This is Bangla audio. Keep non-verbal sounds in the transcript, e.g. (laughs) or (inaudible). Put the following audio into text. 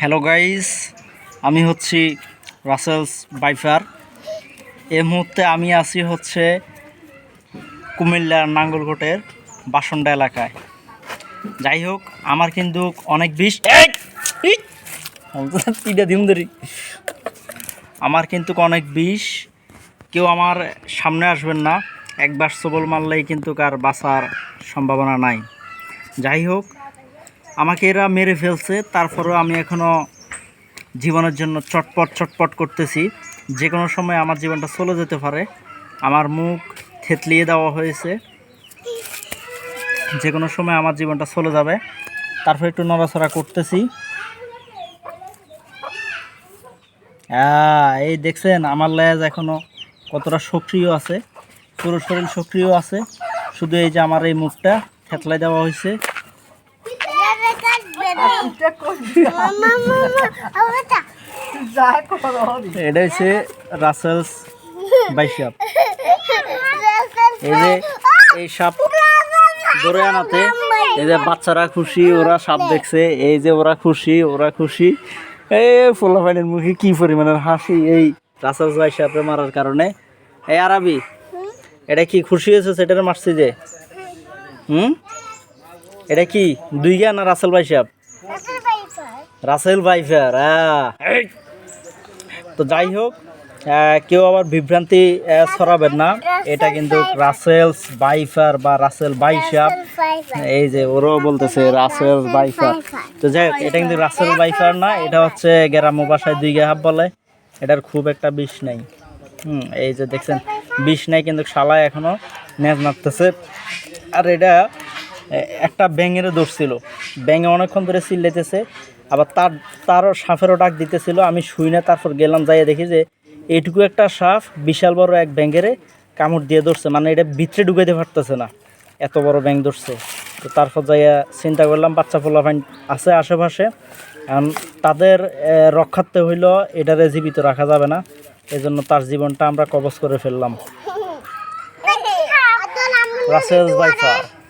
হ্যালো গাইস আমি হচ্ছি রাসেলস বাইফার এই মুহূর্তে আমি আছি হচ্ছে কুমিল্লার নাঙ্গলকোটের বাসন্ডা এলাকায়। যাই হোক, আমার কিন্তু অনেক বিষ তিনটা দিন ধরি। আমার কিন্তু অনেক বিষ। কেউ আমার সামনে আসবেন না। একবার সবল মারলেই কিন্তু কার বাঁচার সম্ভাবনা নাই। যাই হোক আমাকে এরা মেরে ফেলছে, তারপরেও আমি এখনও জীবনের জন্য চটপট চটপট করতেছি। যে কোনো সময় আমার জীবনটা চলে যেতে পারে। আমার মুখ থেতলিয়ে দেওয়া হয়েছে। যে কোনো সময় আমার জীবনটা চলে যাবে। তারপর একটু নড়াচড়া করতেছি। এই দেখছেন, আমার লেজ এখনও কতটা সক্রিয় আছে। পুরো শরীর সক্রিয় আছে। শুধু এই যে আমার এই মুখটা থেতলাই দেওয়া হয়েছে। এটা হচ্ছে রাসেলস এই যে এই সাপ ধরে আনাতে এই যে বাচ্চারা খুশি ওরা সাপ দেখছে এই যে ওরা খুশি ওরা খুশি। এই ফোলাফাইনের মুখে কি পরিমাণের হাসি এই রাসেলস বাইসাপে মারার কারণে। এই আরবি এটা কি খুশি হয়েছে সেটারে মারছি যে? হুম? এটা কি দুই গা না রাসেল বাইসাপ রাসেল বাইফার হ্যাঁ। তো যাই হোক আহ, কেউ আবার বিভ্রান্তি ছড়াবেন না। এটা কিন্তু রাসেলস বাইফার বা রাসেল বাইসাপ এই যে ওরাও বলতেছে রাসেল বাইফার তো যাই হোক এটা কিন্তু রাসেল বাইফার না এটা হচ্ছে গ্রাম্য ভাষায় দুই গা হাব বলে। এটার খুব একটা বিষ নেই। হুম এই যে দেখছেন বিষ নেই কিন্তু শালায় এখনও নেজ নাড়তেছে। আর এটা একটা ব্যাঙের ধরছিল ব্যাঙে অনেকক্ষণ ধরে চিল্লাইতেছে আবার তার তারও সাপেরও ডাক দিতেছিল। আমি শুই না তারপর গেলাম যাইয়া দেখি যে এইটুকু একটা সাপ বিশাল বড় এক ব্যাঙেরে কামড় দিয়ে ধরছে। মানে এটা ভিতরে ঢুকাইতে পারতেছে না। এত বড় ব্যাঙ ধরছে। তো তারপর যাইয়া চিন্তা করলাম বাচ্চা পোলাপাইন আছে আশেপাশে। এখন তাদের রক্ষার্থে হইল এটারে জীবিত রাখা যাবে না। এজন্য তার জীবনটা আমরা কবজ করে ফেললাম। (laughs) রাসেলস বাইফার